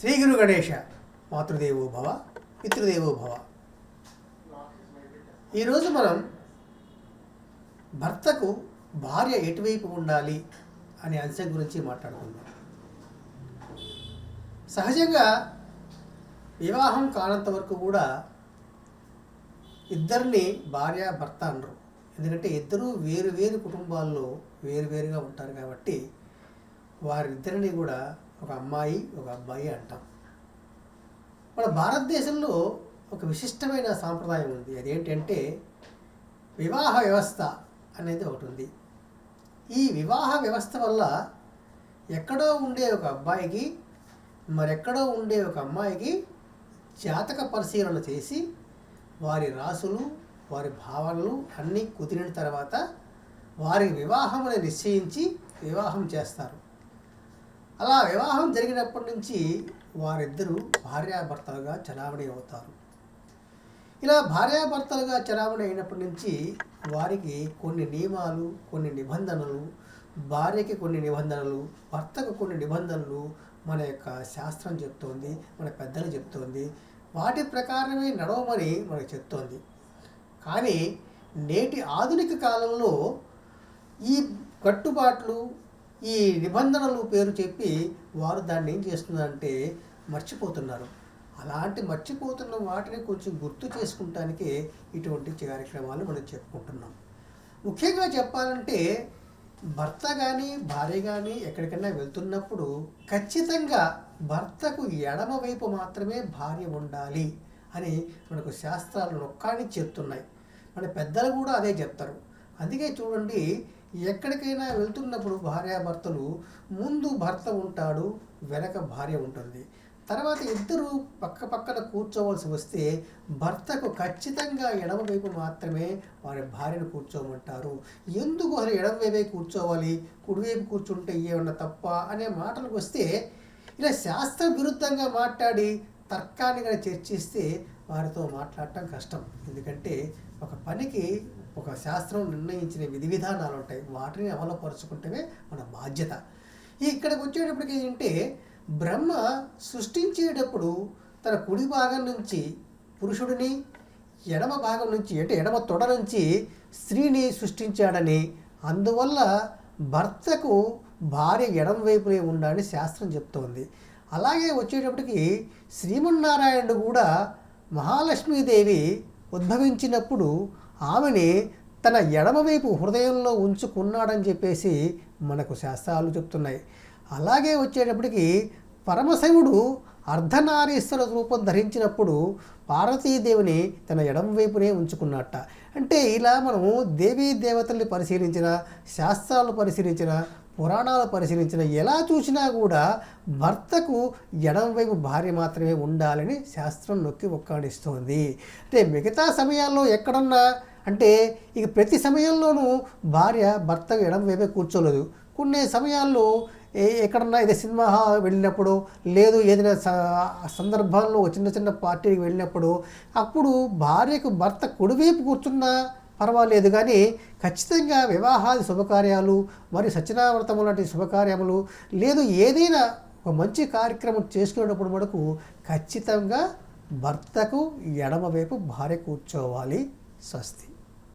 శ్రీ గురు గణేష మాతృదేవో భవ పితృదేవో భవ. ఈరోజు మనం భర్తకు భార్య ఎటువైపు ఉండాలి అనే అంశం గురించి మాట్లాడుకుందాం. సహజంగా వివాహం కానంత వరకు కూడా ఇద్దరిని భార్య భర్త అనరు. ఎందుకంటే ఇద్దరూ వేరు వేరు కుటుంబాల్లో వేరు వేరుగా ఉంటారు కాబట్టి వారిద్దరిని కూడా ఒక అమ్మాయి ఒక అబ్బాయి అంటాం. మన భారతదేశంలో ఒక విశిష్టమైన సాంప్రదాయం ఉంది. అదేంటంటే వివాహ వ్యవస్థ అనేది ఒకటి ఉంది. ఈ వివాహ వ్యవస్థ వల్ల ఎక్కడో ఉండే ఒక అబ్బాయికి మరెక్కడో ఉండే ఒక అమ్మాయికి జాతక పరిశీలన చేసి వారి రాసులు వారి భావనలు అన్నీ కుదిరిన తర్వాత వారి వివాహముని నిశ్చయించి వివాహం చేస్తారు. అలా వివాహం జరిగినప్పటి నుంచి వారిద్దరూ భార్యాభర్తలుగా చలామణి అవుతారు. ఇలా భార్యాభర్తలుగా చలామణి అయినప్పటి నుంచి వారికి కొన్ని నియమాలు కొన్ని నిబంధనలు భార్యకి కొన్ని నిబంధనలు భర్తకు కొన్ని నిబంధనలు మన యొక్క శాస్త్రం చెప్తోంది మన పెద్దలు చెప్తోంది. వాటి ప్రకారమే నడవమని మనకు చెప్తోంది. కానీ నేటి ఆధునిక కాలంలో ఈ కట్టుబాట్లు ఈ నిబంధనలు పేరు చెప్పి వారు దాన్ని ఏం చేస్తున్నారంటే మర్చిపోతున్నారు. అలాంటి మర్చిపోతున్న వాటిని కొంచెం గుర్తు చేసుకుంటానికే ఇటువంటి కార్యక్రమాలు మనం చెప్పుకుంటున్నాం. ముఖ్యంగా చెప్పాలంటే భర్త కానీ భార్య కానీ ఎక్కడికైనా వెళ్తున్నప్పుడు ఖచ్చితంగా భర్తకు ఎడమ వైపు మాత్రమే భార్య ఉండాలి అని మనకు శాస్త్రాలు నొక్కాని చెప్తున్నాయి. మన పెద్దలు కూడా అదే చెప్తారు. అందుకే చూడండి ఎక్కడికైనా వెళ్తున్నప్పుడు భార్యాభర్తలు ముందు భర్త ఉంటాడు వెనక భార్య ఉంటుంది. తర్వాత ఇద్దరు పక్క పక్కన కూర్చోవలసి వస్తే భర్తకు ఖచ్చితంగా ఎడమవైపు మాత్రమే వారి భార్యను కూర్చోమంటారు. ఎందుకు వారు ఎడమవైపే కూర్చోవాలి? కుడివైపు కూర్చుంటే ఏమన్నా తప్ప అనే మాటలకు వస్తే ఇలా శాస్త్ర విరుద్ధంగా మాట్లాడి తర్కాన్ని కానీ చర్చిస్తే వారితో మాట్లాడటం కష్టం. ఎందుకంటే ఒక పనికి ఒక శాస్త్రం నిర్ణయించిన విధి విధానాలు ఉంటాయి. వాటిని అమలుపరుచుకుంటేనే మన బాధ్యత. ఇక్కడికి వచ్చేటప్పటికి ఏంటంటే బ్రహ్మ సృష్టించేటప్పుడు తన కుడి భాగం నుంచి పురుషుడిని ఎడమ భాగం నుంచి అంటే ఎడమ తొడ నుంచి స్త్రీని సృష్టించాడని అందువల్ల భర్తకు భార్య ఎడమ వైపునే ఉండాలని శాస్త్రం చెప్తోంది. అలాగే వచ్చేటప్పటికి శ్రీమన్నారాయణుడు కూడా మహాలక్ష్మీదేవి ఉద్భవించినప్పుడు ఆమెని తన ఎడమవైపు హృదయంలో ఉంచుకున్నాడని చెప్పేసి మనకు శాస్త్రాలు చెప్తున్నాయి. అలాగే వచ్చేటప్పటికి పరమశివుడు అర్ధనారీశ్వర రూపం ధరించినప్పుడు పార్వతీదేవిని తన ఎడం వైపునే ఉంచుకున్నట్ట. అంటే ఇలా మనము దేవీ దేవతల్ని పరిశీలించిన శాస్త్రాలు పరిశీలించిన పురాణాలు పరిశీలించిన ఎలా చూసినా కూడా భర్తకు ఎడమవైపు భార్య మాత్రమే ఉండాలని శాస్త్రం నొక్కి ఒక్కాడిస్తోంది. అంటే మిగతా సమయాల్లో ఎక్కడన్నా అంటే ఇక ప్రతి సమయంలోనూ భార్య భర్త ఎడం వైపే కూర్చోలేదు. కొన్ని సమయాల్లో ఏ ఎక్కడన్నా ఏదో సినిమా వెళ్ళినప్పుడు లేదు ఏదైనా సందర్భాల్లో చిన్న చిన్న పార్టీకి వెళ్ళినప్పుడు అప్పుడు భార్యకు భర్త కుడివైపు కూర్చున్నా పర్వాలేదు కానీ ఖచ్చితంగా వివాహాది శుభకార్యాలు మరియు సత్యనావ్రతము లాంటి శుభకార్యములు లేదు ఏదైనా ఒక మంచి కార్యక్రమం చేసుకునేటప్పుడు మనకు ఖచ్చితంగా భర్తకు ఎడమవైపు భార్య కూర్చోవాలి స్వస్తి.